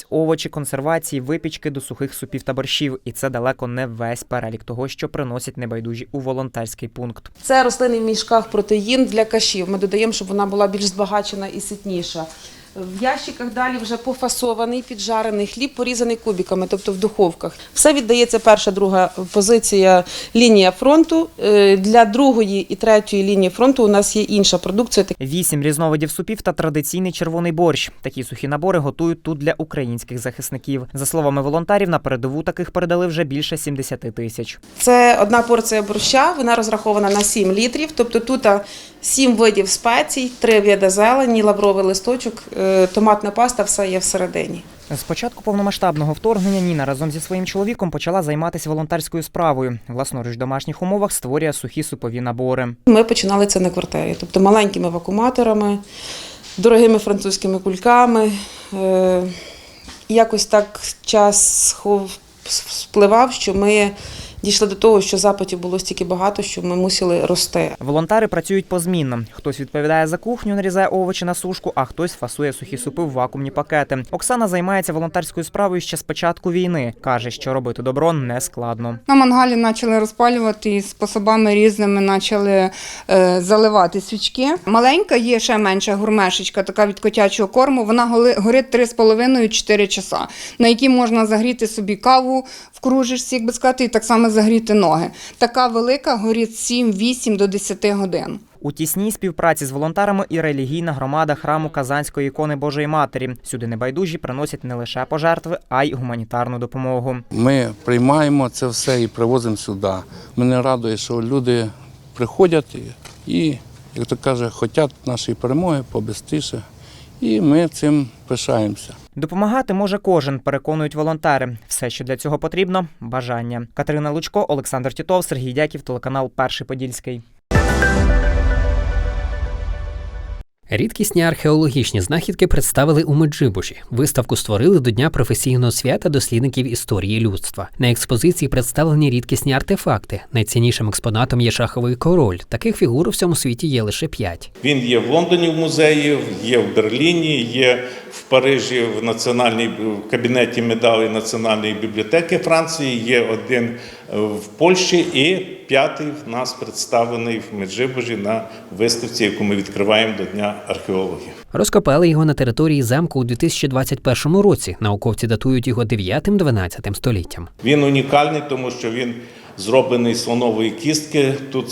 оселедець, овочі, консервації, випічки до сухих супів та борщів. І це далеко не весь перелік того, що приносять небайдужі у волонтерський пункт. Це рослинний в мішках протеїн для кашів. Ми додаємо, щоб вона була більш збагачена і ситніша. В ящиках далі вже пофасований, піджарений хліб, порізаний кубиками, тобто в духовках. Все віддається перша, друга позиція лінія фронту. Е, Для другої і третьої лінії фронту у нас є інша продукція. Вісім різновидів супів та традиційний червоний борщ. Такі сухі набори готують тут для українських захисників. За словами волонтерів, на передову таких передали вже більше 70 тисяч. Це одна порція борща, вона розрахована на 7 літрів. Тобто тут 7 видів спецій, 3 види зелені, лавровий листочок, е, томатна паста, все є всередині. З початку повномасштабного вторгнення Ніна разом зі своїм чоловіком почала займатися волонтерською справою. Власноруч в домашніх умовах створює сухі супові набори. Ми починали це на квартирі, тобто маленькими вакууматорами, дорогими французькими кульками. Е, Якось так час спливав, що ми дійшли до того, що запитів було стільки багато, що ми мусили рости. Волонтери працюють позмінно. Хтось відповідає за кухню, нарізає овочі на сушку, а хтось фасує сухі супи в вакуумні пакети. Оксана займається волонтерською справою ще з початку війни. каже, що робити добро не складно. На мангалі почали розпалювати і способами різними почали е, заливати свічки. Маленька є ще менша гурмешечка, така від котячого корму. Вона голи- горить 3,5-4 часа, на якій можна загріти собі каву в кружечці, як би сказати, і так само загріти ноги. Така велика горить 7-8 до 10 годин. У тісній співпраці з волонтерами і релігійна громада храму Казанської ікони Божої Матері. Сюди небайдужі приносять не лише пожертви, а й гуманітарну допомогу. Ми приймаємо це все і привозимо сюди. Мене радує, що люди приходять і, як то каже, хочуть нашої перемоги побистріше. І ми цим пишаємося. Допомагати може кожен, переконують волонтери. Все, що для цього потрібно бажання. Катерина Лучко, Олександр Тітов, Сергій Дяків, телеканал Перший Подільський. Рідкісні археологічні знахідки представили у Меджибужі. Виставку створили до Дня професійного свята дослідників історії людства. На експозиції представлені рідкісні артефакти. Найціннішим експонатом є шаховий король. Таких фігур у всьому світі є лише п'ять. Він є в Лондоні в музеї, є в Берліні, є в Парижі в національній в кабінеті медалей Національної бібліотеки Франції, є один в Польщі і п'ятий в нас представлений в Меджибужі на виставці, яку ми відкриваємо до Дня археологів. Розкопали його на території замку у 2021 році. Науковці датують його 9-12 століттям. Він унікальний, тому що він зроблений слонової кістки. Тут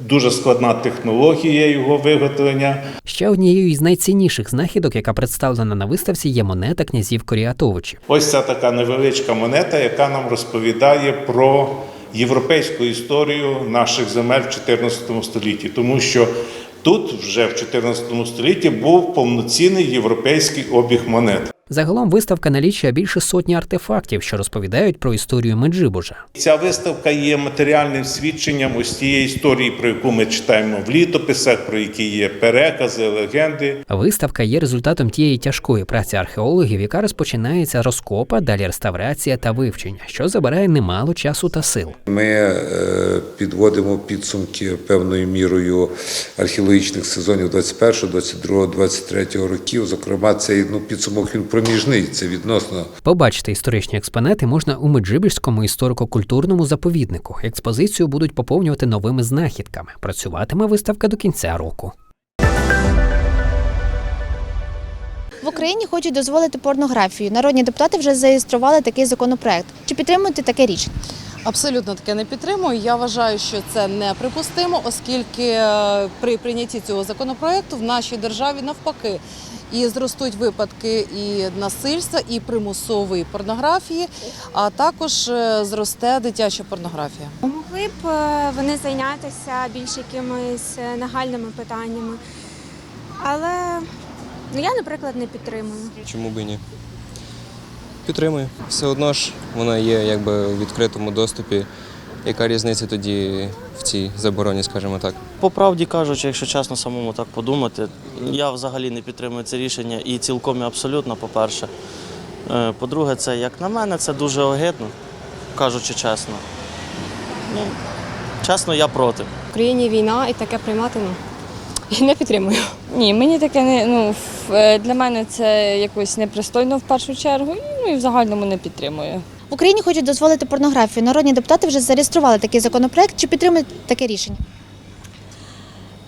дуже складна технологія його виготовлення. Ще однією із найцінніших знахідок, яка представлена на виставці, є монета князів Коріатовичів. Ось ця така невеличка монета, яка нам розповідає про європейську історію наших земель в 14 столітті, тому що тут вже в 14 столітті був повноцінний європейський обіг монет. Загалом виставка налічує більше сотні артефактів, що розповідають про історію Меджибужа. Ця виставка є матеріальним свідченням ось тієї історії, про яку ми читаємо в літописах, про які є перекази, легенди. Виставка є результатом тієї тяжкої праці археологів, яка розпочинається розкопа, далі реставрація та вивчення, що забирає немало часу та сил. Ми е, підводимо підсумки певною мірою археологічних сезонів 21, 22, 23 років. Зокрема, цей ну, підсумок він проміжний, це відносно Побачити історичні експонати можна у Меджибіжському історико-культурному заповіднику. Експозицію будуть поповнювати новими знахідками. Працюватиме виставка до кінця року. В Україні хочуть дозволити порнографію. Народні депутати вже зареєстрували такий законопроект. Чи підтримуєте таке рішення? Абсолютно таке не підтримую. Я вважаю, що це неприпустимо, оскільки е, при прийнятті цього законопроекту в нашій державі навпаки і зростуть випадки і насильства, і примусової порнографії, а також е, зросте дитяча порнографія. Могли б е, вони зайнятися більш якимись нагальними питаннями. Але ну, я, наприклад, не підтримую. Чому б і ні? Підтримую. Все одно ж вона є якби у відкритому доступі. Яка різниця тоді в цій забороні, скажімо так? По правді кажучи, якщо чесно самому так подумати, я взагалі не підтримую це рішення і цілком і абсолютно, по-перше. Е, По-друге, це, як на мене, це дуже огидно, кажучи чесно. Ну, чесно, я проти. В Україні війна і таке приймати ну, не підтримую. Ні, мені таке не ну е, для мене це якось непристойно в першу чергу. Ну і в загальному не підтримую. В Україні хочуть дозволити порнографію. Народні депутати вже зареєстрували такий законопроект. Чи підтримуєте таке рішення?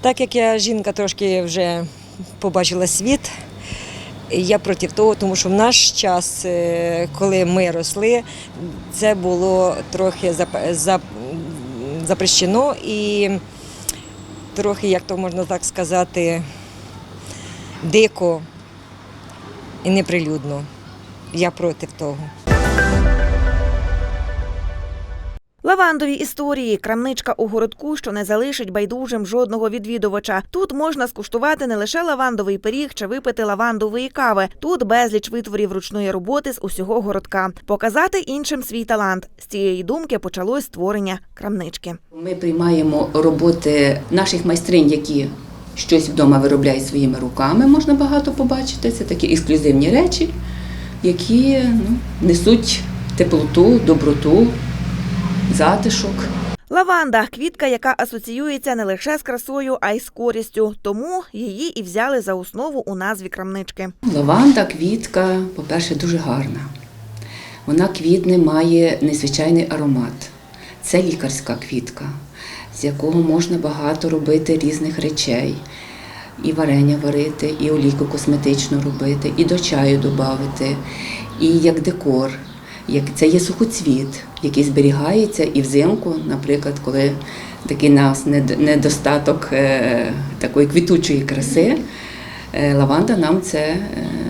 Так як я жінка трошки вже побачила світ, я проти того, тому що в наш час, е, коли ми росли, це було трохи зап- зап- запрещено і трохи, як то можна так сказати, дико і неприлюдно. Я проти того. Лавандові історії крамничка у городку, що не залишить байдужим жодного відвідувача. Тут можна скуштувати не лише лавандовий пиріг чи випити лавандової кави. Тут безліч витворів ручної роботи з усього городка. Показати іншим свій талант. З цієї думки почалось створення крамнички. Ми приймаємо роботи наших майстринь, які щось вдома виробляють своїми руками. Можна багато побачити. Це такі ексклюзивні речі, які ну, несуть теплоту, доброту, затишок. Лаванда квітка, яка асоціюється не лише з красою, а й з користю. Тому її і взяли за основу у назві крамнички. Лаванда, квітка, по-перше, дуже гарна. Вона квітне, має незвичайний аромат. Це лікарська квітка, з якого можна багато робити різних речей. І варення варити, і олійку косметичну робити, і до чаю додати, і як декор. Як це є сухоцвіт, який зберігається і взимку, наприклад, коли такий нас недостаток е, такої квітучої краси, е, лаванда нам це е,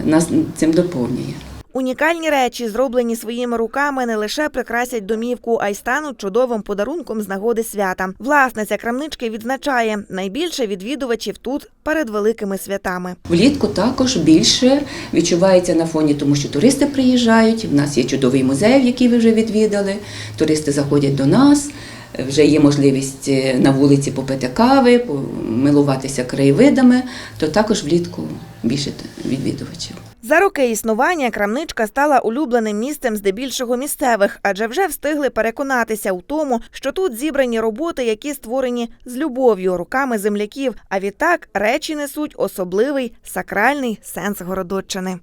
нас цим доповнює. Унікальні речі, зроблені своїми руками, не лише прикрасять домівку, а й стануть чудовим подарунком з нагоди свята. Власниця крамнички відзначає, найбільше відвідувачів тут перед великими святами. Влітку також більше відчувається на фоні, тому що туристи приїжджають. В нас є чудовий музей, який ви вже відвідали. Туристи заходять до нас. Вже є можливість е, на вулиці попити кави, помилуватися краєвидами, то також влітку більше відвідувачів. За роки існування крамничка стала улюбленим місцем здебільшого місцевих, адже вже встигли переконатися у тому, що тут зібрані роботи, які створені з любов'ю руками земляків. А відтак речі несуть особливий сакральний сенс Городоччини.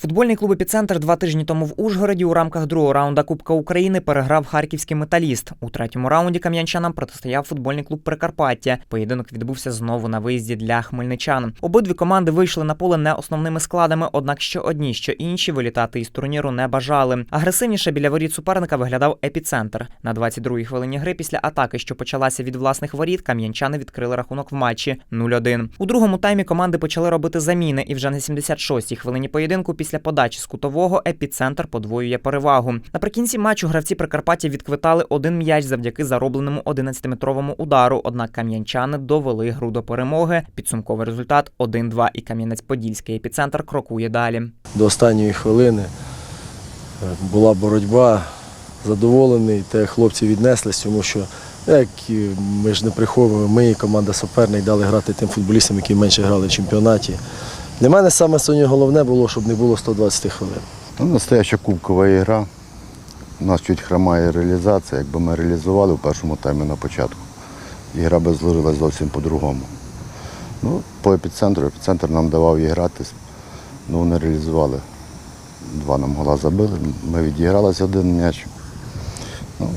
Футбольний клуб «Епіцентр» два тижні тому в Ужгороді у рамках другого раунда Кубка України переграв харківський металіст. У третьому раунді кам'янчанам протистояв футбольний клуб Прикарпаття. Поєдинок відбувся знову на виїзді для хмельничан. Обидві команди вийшли на поле не основними складами, однак що одні, що інші вилітати із турніру не бажали. Агресивніше біля воріт суперника виглядав епіцентр. На 22-й хвилині гри після атаки, що почалася від власних воріт, кам'янчани відкрили рахунок в матчі 0-1. У другому таймі команди почали робити заміни, і вже на 76-й хвилині поєдинку після подачі з кутового епіцентр подвоює перевагу. Наприкінці матчу гравці Прикарпаття відквитали один м'яч завдяки заробленому 11-метровому удару. Однак кам'янчани довели гру до перемоги. Підсумковий результат 1-2 і Кам'янець-Подільський епіцентр крокує далі. До останньої хвилини е, була боротьба. Задоволений, те хлопці віднеслись, тому що як ми ж не приховуємо, ми і команда суперник дали грати тим футболістам, які менше грали в чемпіонаті. Для мене саме сьогодні головне було, щоб не було 120 хвилин. Ну, настояща кубкова ігра. У нас чуть хромає реалізація. Якби ми реалізували в першому таймі на початку, ігра би зложилась зовсім по-другому. Ну, по епіцентру, епіцентр нам давав її грати, ну вони реалізували. Два нам гола забили, ми відігралися один м'яч. Ну,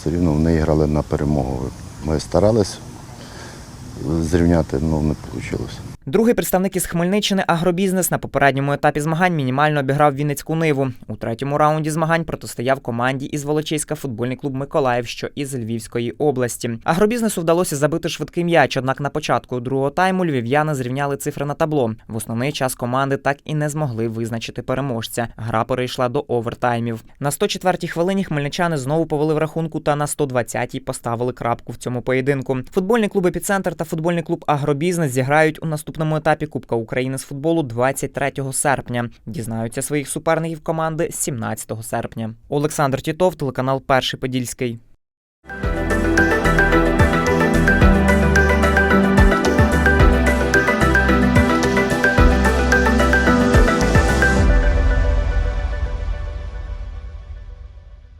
все рівно вони грали на перемогу. Ми старалися зрівняти, але не вийшло. Другий представник із Хмельниччини агробізнес на попередньому етапі змагань мінімально обіграв Вінницьку ниву. У третьому раунді змагань протистояв команді із Волочиська футбольний клуб Миколаїв, що із Львівської області. Агробізнесу вдалося забити швидкий м'яч, однак на початку другого тайму львів'яни зрівняли цифри на табло. В основний час команди так і не змогли визначити переможця. Гра перейшла до овертаймів. На 104-й хвилині хмельничани знову повели в рахунку та на 120-й поставили крапку в цьому поєдинку. Футбольний клуб Епіцентр та футбольний клуб Агробізнес зіграють у наступному етапі Кубка України з футболу 23 серпня. Дізнаються своїх суперників команди 17 серпня. Олександр Тітов, телеканал Перший Подільський.